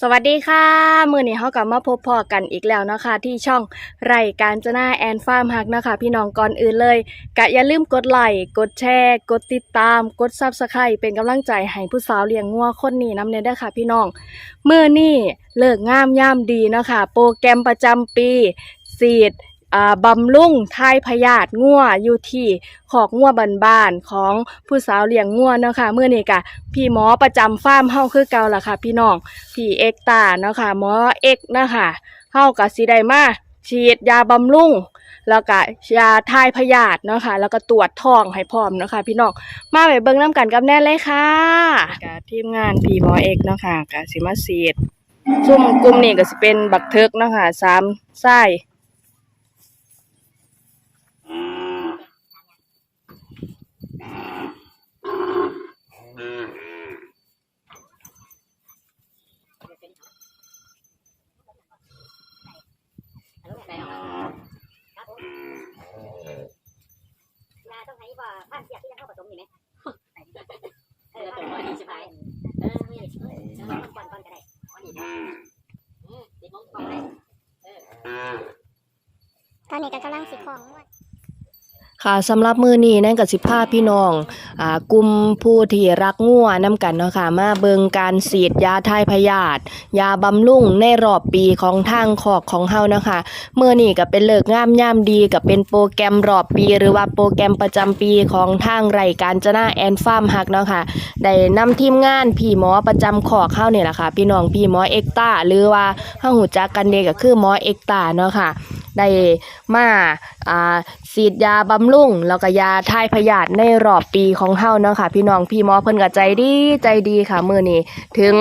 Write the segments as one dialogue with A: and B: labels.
A: สวัสดีค่ะ มือนี้เขากลับมาพบพอกันอีกแล้วนะคะ ที่ช่องไร่การจนาแอนฟาร์มฮักนะคะ พี่น้องก่อนอื่นเลยกะอย่าลืมกดไลค์กดแชร์ กดติดตาม กดซับสไครต์เป็นกำลังใจให้ผู้สาวเลี้ยงงัวคนนี้นำเนยเด้อค่ะ พี่น้องมือนี่เลิกงามย่ามดีนะคะ โปรแกรมประจำปีสีดอ่ บำรุงทายพยาธิงัวอยู่ที่ขอกงัวบ้านๆของผู้สาวเลี้ยงงัวเนาะค่ะเมื่อนี้กะพี่หมอประจำฟาร์มเฮาคือเก่าล่ะค่ะ พี่น้องพี่เอกตาเนาะค่ะหมอเอกนะคะเฮากับสีไดมาฉีดยาบำรุงแล้วก็ยาทายพยาธิเนาะค่ะแล้วก็ตรวจท้องให้พร้อมเนาะค่ะพี่น้องมาไปเบิ่งน้ำกันกับแน่เลยค่ะกับทีมงานพี่หมอเอกเนาะค่ะกับสิมาฉีดซุ่มกลุ่มนี้ก็สิเป็นบักเทิกเนาะค่ะสามไส้
B: ยาต้องใช้ว่า ผ่านเสียบที่จะเข้าผสมอยู่ไหมเออตัวนี้ใช่ไหมเออไม่ได้เออแล้วก่อนก่อนก็ได้ก่อนอีกเออติดมองก่อนได้เออ
C: ตอนนี้ก็กำลังสิของงวด
A: ค่ะสำหรับมือนี้นั่นก็สิพาพี่น้องอ่ากลุ่มผู้ที่รักงัวนํกันเนาะค่ะมาเบิงการฉีดยาทายพยาธิยาบำรุงในรอบปีของทางขอกของเฮานะค่ะมื้อนี้ก็เป็นเลิกงามยามดีก็เป็นโปรแกรมรอบปี หรือว่าโปรแกรมประจำปีของทางไร่การจนาแอนฟาร์มฮักเนาะค่ะได้นำทีมงานพี่หมอประจำขอกเฮานี่แหละค่ะพี่น้องพี่หมอเอกตาหรือว่าเฮาหูจักกันเดก็คือหมอเอกตาเนาะค่ะได้มา อ่าฉีดยาบำรุงแล้วก็ยาทายพยาธิในรอบปีของเฮาเนาะค่ะ พี่น้องพี่หมอเพิ่นก็ใจดีใจดีค่ะมื้อนี้ถึง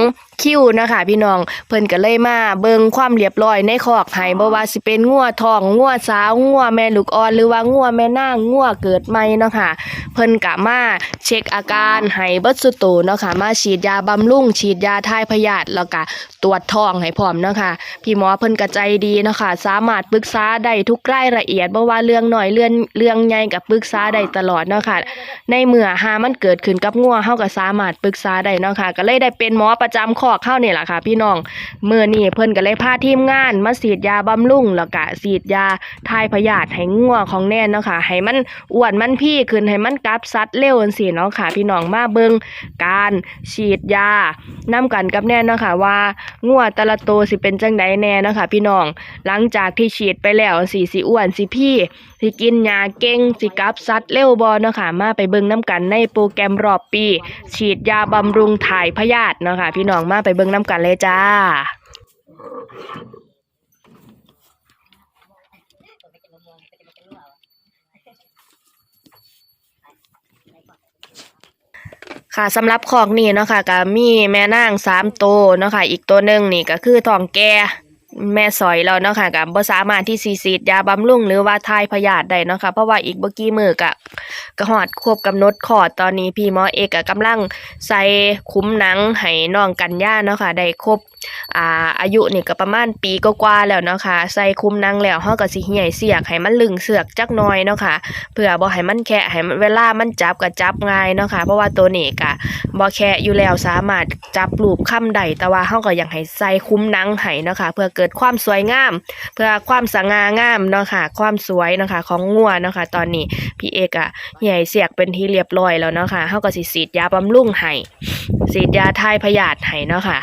A: คิวนะคะพี่น้องเพิ่นก็เลยมาเบิงความเรียบร้อยในคอกให้บ่ว่าสิเป็นงัวทองงัวสาวงัวแม่ลูกอ่อนหรือว่างัวแม่นางงัวเกิดใหม่เนาะค่ะเพิ่นก็มาเช็คอาการให้เบิดสุดโตเนาะค่ะมาฉีดยาบำรุงฉีดยาทายพยาธิแล้วก็ตรวจท้องให้พร้อมเนาะค่ะพี่หมอเพิ่นก็ใจดีเนาะค่ะสามารถปรึกษาได้ทุกรายละเอียดบ่ว่าเรื่องหน้อยเรื่องเรื่องใหญ่ก็ปรึกษาได้ตลอดเนาะค่ะ ในเมื่อหามันเกิดขึ้นกับงัวเฮาก็สามารถปรึกษาได้เนาะค่ะ ก็เลยได้เป็นหมอประจำคอกเฮานี่แหละค่ะ พี่น้องเมื้อนี้เพิ่นก็เลยพาทีมงานมาฉีดยาบำรุงแล้วก็ฉีดยาทายพยาธิให้งัวของแน่นเนาะค่ะ ให้มันอ้วนมันพี่ขึ้นให้มันกลับสัดเร็วจังซี่เนาะค่ะ พี่น้องมาเบิ่งการฉีดยานํกันกับแน่นเนาะค่ะว่างัวแต่ละตัวสิเป็นจังใดแน่เนาะค่ะ พี่น้องหลังจากที่ฉีดไปแล้วสิสิอ้วนสิพี่สิกินยาเก่งสิกับสัดเร็วบอเนาะค่ะมาไปเบิ่งน้ำกันในโปรแกรมรอบปี ฉีดยาบำรุงถ่ายพยาธิเนาะค่ะพี่น้องมาไปเบิ่งน้ำกันเลยจ้าค่ะสำหรับคอกนี้เนาะค่ะก็มีแม่นางสามตัวเนาะค่ะอีกตัวหนึ่งนี่ก็คือทองแก่ แม่สอยแล้วเนาะค่ะก็บ่สามารถที่สิฉีดยาบำรุงหรือว่าทายพยาธิได้เนาะค่ะเพราะว่าอีกบ่กี่มือก็ก็ฮอดครบกำหนดคลอดตอนนี้พี่หมอเอกก็กำลังใส่คุ้มหนังให้น้องกันย่าเนาะค่ะได้ครบอ่าอายุนี่ก็ประมาณปีกว่าแล้วเนาะค่ะใส่คุ้มหนังแล้วเฮาก็สิเหี่ยเสียกให้มันลึงเสือกจักหน่อยเนาะค่ะเพื่อบ่ให้มันแคะให้เวลามันจับก็จับง่ายเนาะค่ะเพราะว่าตัวนี้ก็บ่แคะอยู่แล้วสามารถจับรูปค้ำได้แต่ว่าเฮาก็อยากให้ใส่คุ้มหนังให้เนาะค่ะเพื่อเกิดความสวยงาม เพื่อความสง่างามเนาะค่ะ ความสวยเนาะค่ะของงัวเนาะค่ะ ตอนนี้พี่เอกอะใหญ่เสียกเป็นที่เรียบร้อยแล้วเนาะค่ะเฮาก็สิฉีดยาบำรุงให้ฉีดยาทายพยาธิให้เนาะค่ะ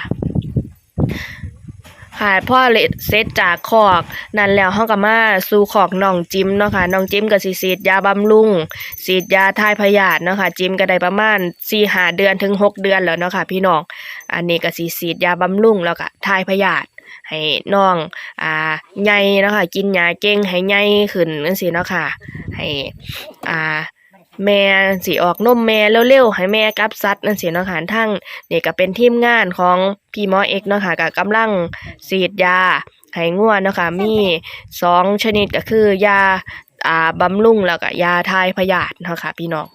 A: ค่ะพ่อเลเซตจากคอกนั่นแล้วเฮาก็มาสู่คอกน้องจิมเนาะค่ะน้องจิมก็สิฉีดยาบำรุงฉีดยาทายพยาธิเนาะค่ะจิมก็ได้ประมาณ4-5เดือนถึง 6 เดือนแล้วเนาะค่ะพี่น้องอันนี้ก็สิฉีดยาบำรุงแล้วก็ทายพยาธิ ให้น้องอ่าใหญ่เนาะค่ะกินยาเก่งให้ใหญ่ขึ้นจังซี่เนาะค่ะให้อ่าแม่สิออกนมแม่เร็วๆให้แม่กลับสัตว์นั่นสิเนาะค่ะทั้งนี่ก็เป็นทีมงานของพี่หมอเอกเนาะค่ะก็กำลังฉีดยาให้งัวเนาะค่ะมีสองชนิดก็คือยาอ่าบำรุงแล้วก็ยาทายพยาธิเนาะค่ะพี่น้อง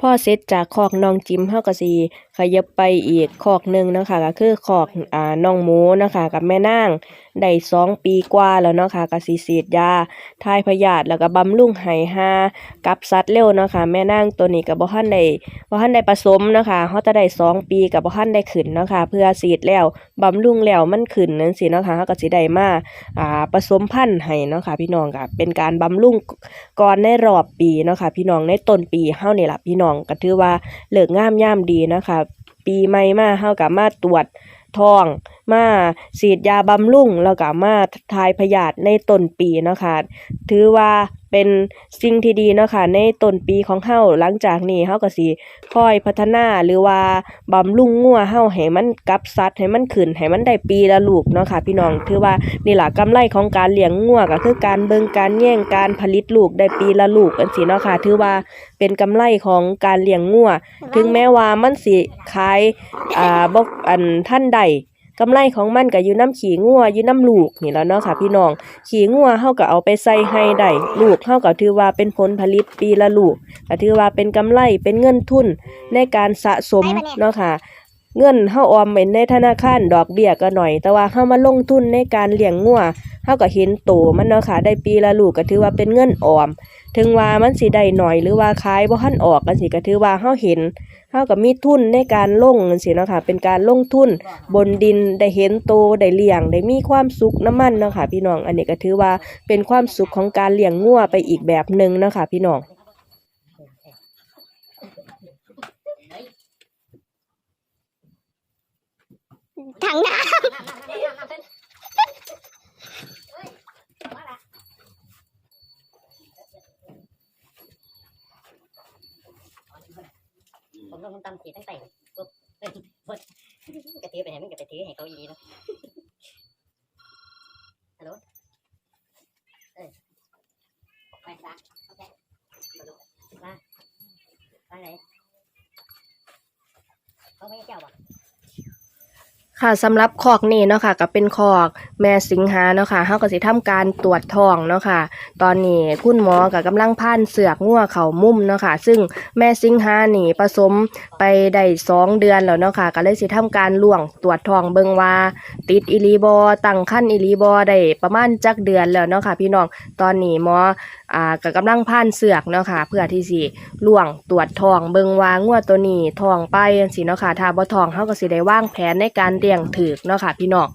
A: พ่อเสร็จจากคอกน้องจิมเฮาก็สิ ขยับไปอีกคอกหนึ่งนะคะก็คือคอกอ่าน้องหมูนะคะกับแม่นางได้สองปีกว่าแล้วเนาะค่ะก็สิฉีดยาทายพยาธิแล้วก็บำรุงไห้หากับสัตว์เร็วเนาะค่ะแม่นางตัวนี้ก็บ่ทันได้บ่ทันได้ผสมนะคะเฮาจะได้สองปีก็บ่ทันได้ขึ้นเนาะค่ะเพื่อฉีดแล้วบำรุงแล้วมันขึ้นจังซี่เนาะค่ะเฮาก็สิได้มาอ่าผสมพันธุ์ให้เนาะค่ะพี่น้องก็เป็นการบำรุงก่อนในรอบปีเนาะค่ะพี่น้องในต้นปีเฮานี่ล่ะพี่น้องก็ถือว่าเหลิกงามยามดีนะคะ ปีใหม่มาเฮากับมาตรวจท้องมาฉีดยาบำรุงแล้วก็มาทายพยาธิในต้นปีเนาะคะถือว่าเป็นสิ่งที่ดีเนาะค่ะในต้นปีของเฮาหลังจากนี้เฮาก็สิค่อยพัฒนาหรือว่าบำรุงงัวเฮาให้มันกับสัดให้มันขึ้นให้มันได้ปีละลูกเนาะค่ะพี่น้องถือว่านี่แหละกำไรของการเลี้ยงงัวก็คือการเบิ่งการแย่งการผลิตลูกได้ปีละลูกจังซี่เนาะค่ะถือว่าเป็นกำไรของการเลี้ยงงัวถึงแม้ว่ามันสิขายอ่าบ่อันท่านใด กำไรของมันก็อยู่น้ำขี้งัวอยู่น้ำลูกนี่แหล้วเนาะค่ะพี่น้อง ขี้งัวเฮาก็เอาไปใส่ให้ได้ลูกเฮาก็ถือว่าเป็นผลผลิตปีละลูกก็ถือว่าเป็นกำไรเป็นเงินทุนในการสะสมเนาะค่ะ เงินเฮาออมไว้ในธนาคารดอกเบี้ยก็หน่อย แต่ว่าเฮามาลงทุนในการเลี้ยงงัวเฮาก็เห็นโตมันเนาะค่ะ ได้ปีละลูกก็ถือว่าเป็นเงินออม ถึงว่ามันสิได้หน่อยหรือว่าขายบ่ทันออกกันสิก็ถือว่าเฮาเห็นเฮาก็มีทุนในการลงจังซี่เนาะค่ะ เป็นการลงทุน บนดินได้เห็นโตได้เลี้ยงได้มีความสุขน้ำมันเนาะค่ะ พี่น้อง อันนี้ก็ถือว่าเป็นความสุขของการเลี้ยงงัวไปอีกแบบหนึ่งเนาะค่ะพี่น้อง
C: ถังน้
B: ผมลงตำขีดตั้งแต่ปุ๊บเฮ้ยบดกระตือไปไหนมันกระตือให้เขาอีเนาะฮัลโหลเอ้ยไปซะโอเคมามาไหนเขาไม่ให้เจ้าบ่
A: ค่ะสำหรับคอกนี้เนาะค่ะก็เป็นคอก แม่สิงหาเนาะค่ะเฮาก็สิทำการตรวจท้องเนาะค่ะ ตอนนี้คุณหมอก็กำลังพ่านเสือกงัวเข่ามุมเนาะค่ะ ซึ่งแม่สิงหานี่ผสมไปได้สองเดือนแล้วเนาะค่ะ ก็เลยสิทำการล่วงตรวจท้องเบิ่งว่า ติดอีหลีบอตั้งคันอีหลีบอได้ประมาณจักเดือนแล้วเนาะค่ะ พี่น้อง ตอนนี้หมออ่าก็กำลังพ่านเสือกเนาะค่ะ เพื่อที่สิล่วงตรวจท้องเบิ่งว่างัวตัวนี้ท้องไปจังซี่เนาะค่ะ ถ้าบ่ท้องเฮาก็สิได้วางแผนในการเลี้ยงถูกเนาะค่ะ พี่น้อง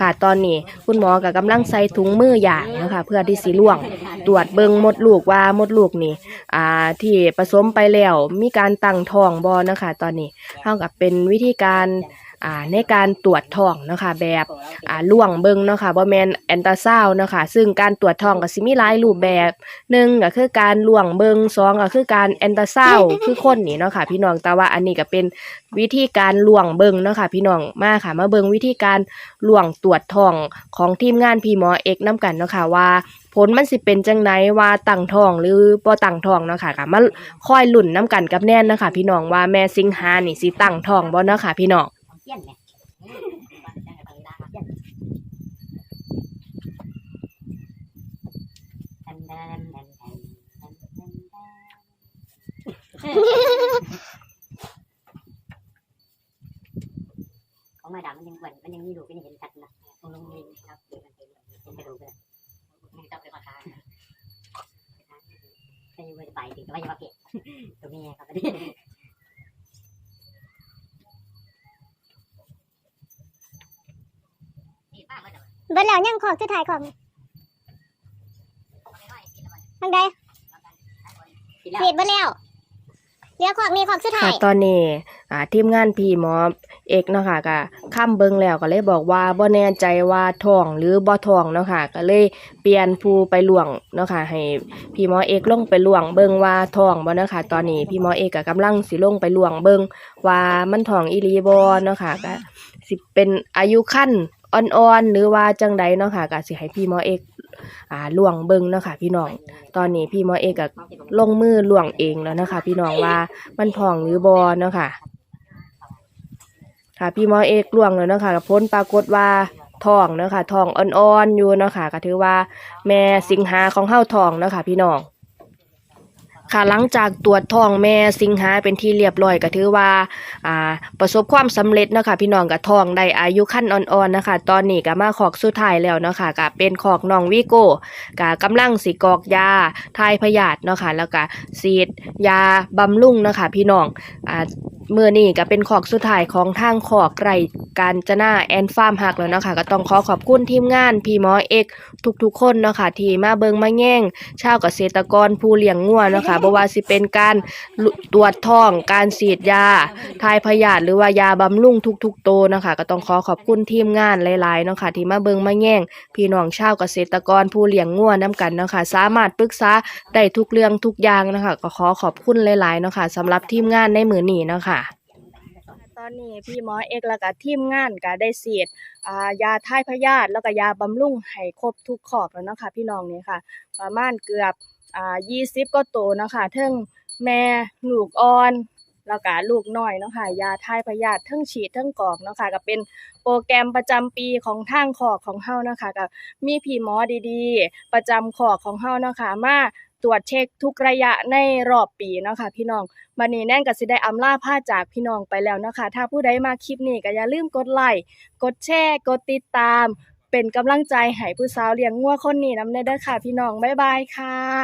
A: ค่ะ ตอนนี้คุณหมอก็กำลังใส่ถุงมืออย่างนะคะเพื่อที่สีล่วง ตรวจเบิงมดลูกว่ามดลูกนี่อ่าที่ผสมไปแล้วมีการตั้งท้องบอนะคะตอนนี้เท่ากับเป็นวิธีการ อ่าในการตรวจท้องเนาะค่ะแบบอ่าล่วงเบิ่งเนาะค่ะบ่แม่นแอนตาซาวน์เนาะค่ะซึ่งการตรวจท้องก็สิมีหลายรูปแบบหนึ่งก็คือการล่วงเบิ่งสองก็คือการแอนตาซาวน์คือคนนี่เนาะค่ะพี่น้องแต่ว่าอันนี้ก็เป็นวิธีการล่วงเบิ่งเนาะค่ะพี่น้องมาค่ะมาเบิ่งวิธีการล่วงตรวจท้องของทีมงานพี่หมอเอกนํกันเนาะค่ะว่าผลมันสิเป็นจังไดว่าตั้งท้องหรือบ่ตั้งท้องเนาะค่ะก็มาคอยลุ้นน้กันกับแน่นเนาะค่ะพี่น้องว่าแม่สิงหานี่สิตั้งท้องบ่เนาะค่ะพี่น้อง
B: ยนเนี่ยดันดันดันดันดันดันของมาดามมันยังเหมือนมันยังมีดูเป็นเห็นชัดนะตรงลงนี้ครับเดี๋ยวมันเป็นเป็นกระดูกเลยมันจะเป็นมาทางใช่ว่าจะไปถึงว่าจะมาเก็บตรงนี้ครับอันนี้ นี่ป้ามาจากำ
C: เบิดแล้วยังของสุดท้ายของทางใด
B: กินแล้ว
C: เสียดเบิดแล้วเหลือของนี้ของสุดท้า
A: ค่ะ
C: ย
A: ตอนนี้อ่าทีมงานพี่หมอเอกเนาะค่ะก็ค้ำเบิ่งแล้วก็เลยบอกว่าบ่แน่ใจว่าท้องหรือบ่ท้องเนาะค่ะก็เลยเปลี่ยนผู้ไปล่วงเนาะค่ะให้พี่หมอเอกลงไปล่วงเบิ่งว่าท้องบ่เนาะค่ะตอนนี้พี่หมอเอกก็กำลังสิลงไปล่วงเบิ่งว่ามันท้องอีหลีบ่เนาะค่ะก็สิเป็นอายุคัน อ่อนๆหรือว่าจังใดเนาะค่ะก็สิให้พี่หมอเอกอ่าล่วงเบิ่งเนาะค่ะพี่น้อง ตอนนี้พี่หมอเอกก็ลงมือล่วงเองแล้วนะคะพี่น้องว่ามันทองหรือบอเนาะค่ะ ค่ะพี่หมอเอกล่วงแล้วเนาะค่ะก็พ้นปรากฏว่าทองเนาะค่ะทองอ่อนๆอยู่เนาะค่ะก็ถือว่าแม่สิงหาของเฮาทองเนาะค่ะพี่น้อง ค่ะหลังจากตรวจท้องแม่สิงหาเป็นที่เรียบร้อยก็ถือว่าอ่าประสบความสำเร็จเนาะค่ะพี่น้องกับท้องได้อายุขั้นอ่อนๆนะคะ ตอนนี้ก็มาขอกสุดท้ายแล้วเนาะค่ะก็เป็นขอกน้องวิโก้ก็กำลังสิกอกยาทายพยาธิเนาะค่ะแล้วก็สีดยาบำรุงเนาะค่ะพี่น้องอ่า มื่อนี้ก็เป็นขอกสุดท้ายของทางขอกไร่การจนาแอนฟาร์มหักแล้วเนาะค่ะก็ต้องขอขอบคุณทีมงานพี่หมอเอกทุกๆคนเนาะค่ะที่มาเบิงมาแย่งชาวเกษตรกรผู้เลี้ยงงัวเนาะค่ะบ่ว่าสิเป็นการตรวจท้องการฉีดยาทายพยาธิหรือว่ายาบำรุงทุกๆโตเนาะค่ะก็ต้องขอขอบคุณทีมงานหลายๆเนาะค่ะที่มาเบิงมาแย่งพี่น้องชาวเกษตรกรผู้เลี้ยงงัวนํกันเนาะค่ะสามารถปรึกษาได้ทุกเรื่องทุกอย่างเนาะคะก็ขอขอบคุณหลายๆเนาะค่ะสำหรับทีมงานในมื้อนี้เนาะค่ะ อนนี้พี่หมอเอกแล้วก็ทีมงานก็ได้ฉีดยาทายพยาธิแล้วก็ยาบำรุงให้ครบทุกขอบแล้วนะคะพี่น้องนี่ค่ะ ประมาณเกือบอ่า20ก็โตนะค่ะเทิงแม่ลูกอ่อนแล้วก็ลูกน้อยเนาะค่ะยาทายพยาธิเทิงฉีดเทิงกอกเนาะค่ะก็เป็นโปรแกรมประจำปีของทางขอกของเฮานะค่ะก็มีพี่หมอดีๆ ประจำขอกของเฮานะค่ะมา ตรวจเช็คทุกระยะในรอบปีเนาะค่ะพี่น้องวันนี้แน่นก็สิได้อำลาผ้าจากพี่น้องไปแล้วนะคะ ถ้าผู้ใดมาคลิปนี้ก็อย่าลืมกดไลค์กดแชร์กดติดตาม เป็นกำลังใจให้ผู้สาวเลี้ยงงัวคนนี้นำได้เด้อค่ะพี่น้องบ๊ายบายค่ะ